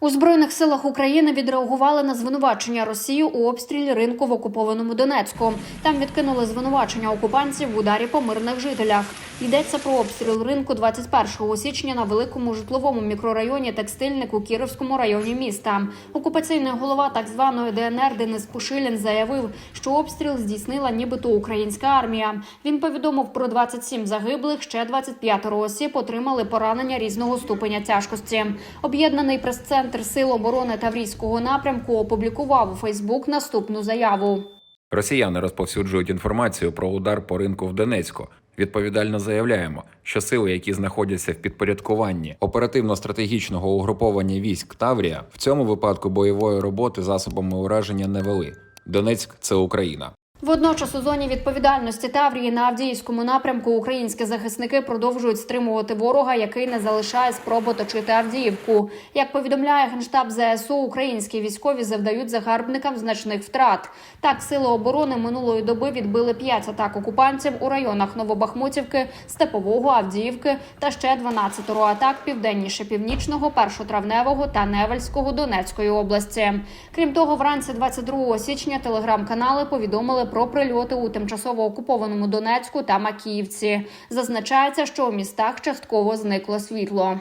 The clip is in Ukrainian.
У збройних силах України відреагували на звинувачення Росії у обстрілі ринку в окупованому Донецьку. Там відкинули звинувачення окупантів в ударі по мирних жителях. Йдеться про обстріл ринку 21 січня на великому житловому мікрорайоні Текстильник у Кіровському районі міста. Окупаційний голова так званої ДНР Денис Пушилін заявив, що обстріл здійснила нібито українська армія. Він повідомив про 27 загиблих, ще 25 осіб отримали поранення різного ступеня тяжкості. Об'єднаний прес-центр Сил оборони Таврійського напрямку опублікував у Фейсбук наступну заяву. Росіяни розповсюджують інформацію про удар по ринку в Донецьку. Відповідально заявляємо, що сили, які знаходяться в підпорядкуванні оперативно-стратегічного угруповання військ Таврія, в цьому випадку бойової роботи засобами ураження не вели. Донецьк це Україна. Водночас у зоні відповідальності Таврії на Авдіївському напрямку українські захисники продовжують стримувати ворога, який не залишає спроб оточити Авдіївку. Як повідомляє генштаб ЗСУ, українські військові завдають загарбникам значних втрат. Так, сили оборони минулої доби відбили п'ять атак окупантів у районах Новобахмутівки, Степового, Авдіївки та ще 12 атак південніше північного, першотравневого та Невельського Донецької області. Крім того, вранці 22 січня телеграм-канали повідомили про прильоти у тимчасово окупованому Донецьку та Макіївці. Зазначається, що у містах частково зникло світло.